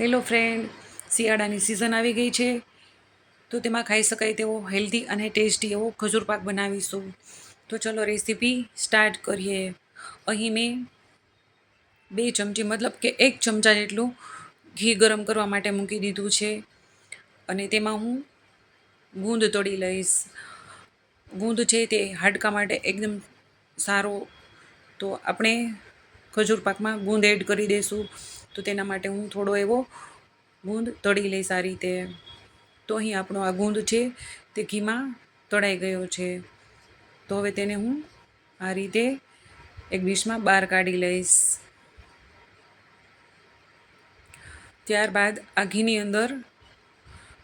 Hello friend, શિયાળાની season આવી ગઈ છે. તો તેમાં ખાઈ શકાય તેવો હેલ્ધી અને ટેસ્ટી એવો ખજૂર પાક બનાવીશું. તો ચલો રેસીપી સ્ટાર્ટ કરીએ. અહીં મેં બે ચમચી, મતલબ કે એક ચમચા જેટલું ઘી ગરમ કરવા માટે મૂકી દીધું છે. અને તેમાં હું ગુંદ તોડી લઈશ. ગુંદ છે તે હાડકા માટે એકદમ સારો. તો આપણે ખજૂર પાકમાં ગુંદ એડ કરી દઈશું તો તેના માટે હું થોડો એવો ગુંદ તળી લઈશ આ રીતે. તો અહીં આપણો આ ગુંદ છે, તે ઘીમાં તળાઈ ગયો છે. તો હવે તેને હું આ રીતે એક ડીશમાં બહાર કાઢી લઈશ. ત્યારબાદ આ ઘીની અંદર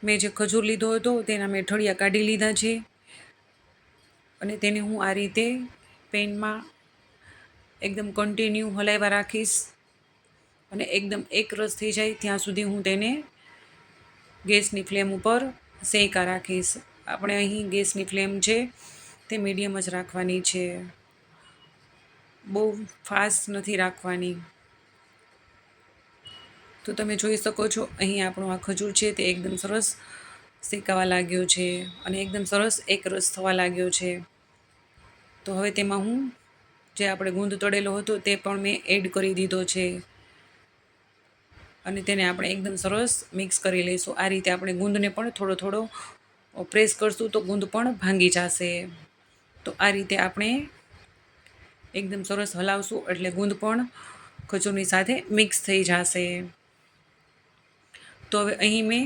મેં જે ખજૂર લીધો હતો, તેના મેં ઠળિયા કાઢી લીધા છે. અને તેને હું આ રીતે પેનમાં એકદમ કન્ટિન્યુ હલાવ્યા રાખીશ. અને એકદમ એકરસ થઈ જાય ત્યાં સુધી હું તેને ગેસની ફ્લેમ ઉપર શેકા રાખીશ. આપણે અહીં ગેસની ફ્લેમ છે તે મીડિયમ જ રાખવાની છે. બહુ ફાસ્ટ નથી રાખવાની. તો તમે જોઈ શકો છો, અહીં આપણો આ ખજૂર છે તે એકદમ સરસ શેકાવા લાગ્યો છે અને એકદમ સરસ એકરસ થવા લાગ્યો છે. તો હવે તેમાં હું જે આપણે ગુંદ તળેલો હતો તે પણ મેં એડ કરી દીધો છે. અને તેને આપણે એકદમ સરસ મિક્સ કરી લઈશું. આ રીતે આપણે ગુંદને પણ થોડો થોડો પ્રેસ કરશું તો ગુંદ પણ ભાંગી જશે. તો આ રીતે આપણે એકદમ સરસ હલાવશું એટલે ગુંદ પણ ખજૂરની સાથે મિક્સ થઈ જશે. તો હવે અહીં મેં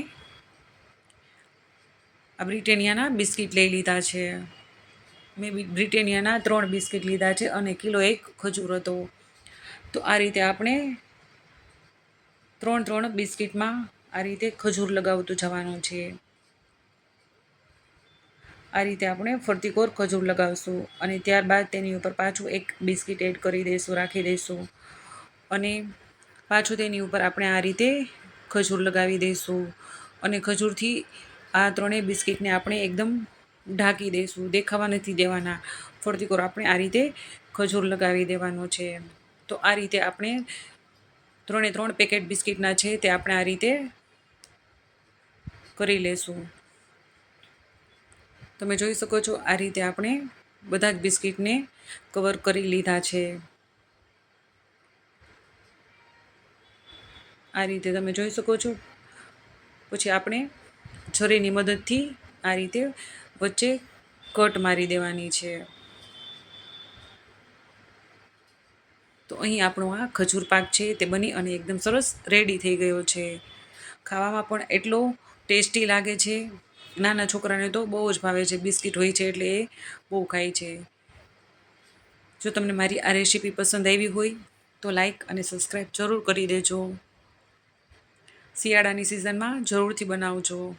આ બ્રિટેનિયાના બિસ્કિટ લઈ લીધા છે. મેં બ્રિટેનિયાના ત્રણ બિસ્કિટ લીધા છે અને કિલો એક ખજૂર હતો. તો આ રીતે આપણે ત્રણ ત્રણ બિસ્કિટમાં આ રીતે ખજૂર લગાવતું જવાનું છે. આ રીતે આપણે ફરતી કોર ખજૂર લગાવશું અને ત્યારબાદ તેની ઉપર પાછું એક બિસ્કિટ એડ કરી દઈશું રાખી દઈશું અને પાછું તેની ઉપર આપણે આ રીતે ખજૂર લગાવી દઈશું અને ખજૂરથી આ ત્રણેય બિસ્કિટને આપણે એકદમ ઢાંકી દઈશું, દેખાવા નથી દેવાના. ફરતી કોર, આપણે આ રીતે ખજૂર લગાવી દેવાનો છે. તો આ રીતે આપણે ત્રણે ત્રણ પેકેટ બિસ્કિટના છે તે આપણે આ રીતે કરી લેશું. તમે જોઈ શકો છો, આ રીતે આપણે બધા જ બિસ્કિટને કવર કરી લીધા છે. આ રીતે તમે જોઈ શકો છો. પછી આપણે છરીની મદદથી આ રીતે વચ્ચે કટ મારી દેવાની છે. તો અહીં આપણો આ ખજૂર પાક છે તે બની અને એકદમ સરસ રેડી થઈ ગયો છે. ખાવામાં પણ એટલો ટેસ્ટી લાગે છે. નાના છોકરાને તો બહુ જ ભાવે છે. બિસ્કિટ હોય છે એટલે એ બહુ ખાય છે. જો તમને મારી આ રેસીપી પસંદ આવી હોય તો લાઈક અને સબસ્ક્રાઈબ જરૂર કરી દેજો. શિયાળાની સિઝનમાં જરૂરથી બનાવજો.